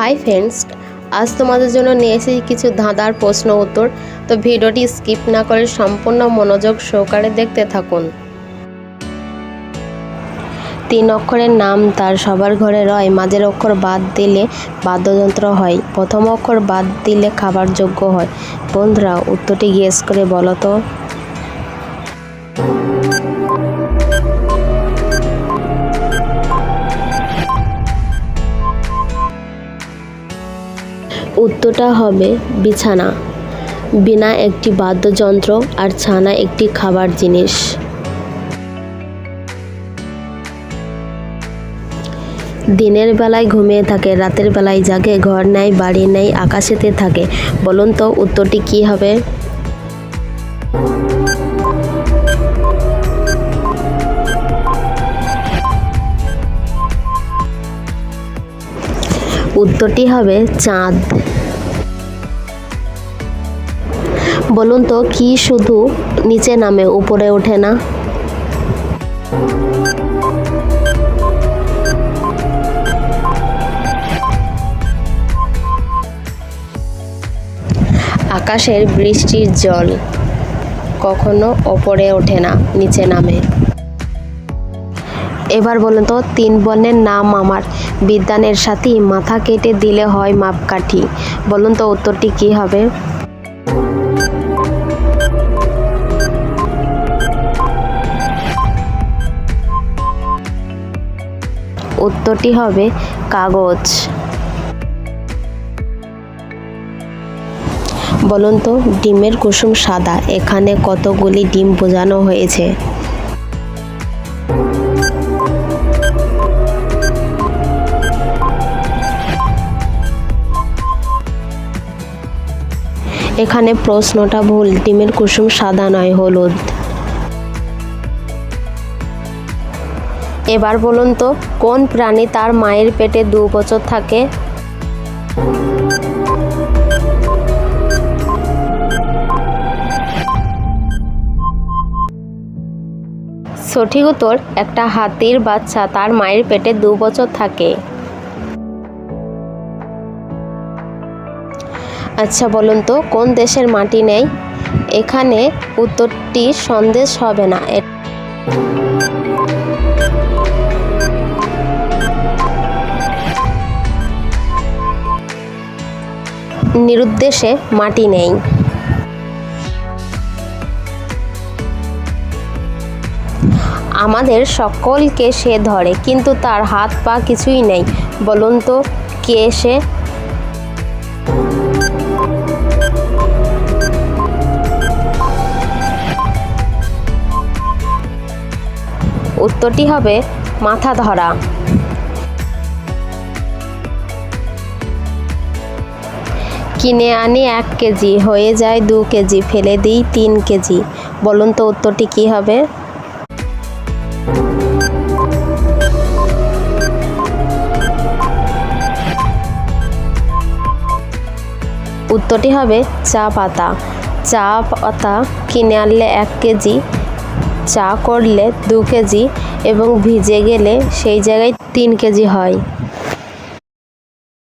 Hi friends, আজ তোমাদের জন্য নিয়ে এসেছি কিছু ধাঁধার প্রশ্ন উত্তর। তো ভিডিওটি স্কিপ না করে সম্পূর্ণ মনোযোগ সহকারে দেখতে থাকুন। তিন অক্ষরের নাম তার সবার ঘরে রয়, মাঝের অক্ষর বাদ দিলে বাদ্যযন্ত্র হয়, প্রথম অক্ষর বাদ দিলে খাবার যোগ্য হয়। বন্ধুরা, উত্তরটি গেস করে বলো তো। উত্তরটা হবে বিছানা। বিনা একটি বাদ্যযন্ত্র আর ছানা একটি খাবার জিনিস। দিনের বেলায় ঘুমিয়ে থাকে, রাতের বেলায় জাগে, ঘর নাই বাড়ি নেই আকাশেতে থাকে। বলুন তো, উত্তরটি কি হবে? উত্তরটি হবে চাঁদ। বলুন তো, কি শুধু নিচে নামে, উপরে ওঠে না? আকাশের বৃষ্টির জল কখনো ওপরে ওঠে না, নিচে নামে। এবার বলুন তো, তিন বর্ণের নাম আমার। বিদ্যানের সাথে মাথা কেটে দিলে হয় মাপকাঠি। বলুন তো, উত্তরটি কি হবে? উত্তরটি হবে কাগজ। বলুন তো, ডিমের কুসুম সাদা, এখানে কতগুলি ডিম বোঝানো হয়েছে? এখানে প্রশ্নটা ভুল, ডিমের কুসুম সাদা নয়, হলুদ। এবার বলুন তো, কোন প্রাণী তার মায়ের পেটে দু বছর থাকে? সঠিক উত্তর, একটা হাতির বাচ্চা তার মায়ের পেটে দু বছর থাকে। আচ্ছা বলুন তো, কোন দেশের মাটি নেই? এখানে উত্তরটি সন্দেশ হবে না। নিরুদ্দেশে মাটি নেই। আমাদের সকলকে সে ধরে, কিন্তু তার হাত পা কিছুই নেই। বলুন তো, কে সে? উত্তরটি হবে মাথা ধরা কিনে আনি এক কেজি, হয়ে যায় দু কেজি, ফেলে দিই তিন কেজি। বলুন তো উত্তরটি কি হবে? উত্তরটি হবে চা পাতা। চা পাতা কিনে আনলে এক কেজি, চা করলে দু কেজি এবং ভিজে গেলে সেই জায়গায় তিন কেজি হয়।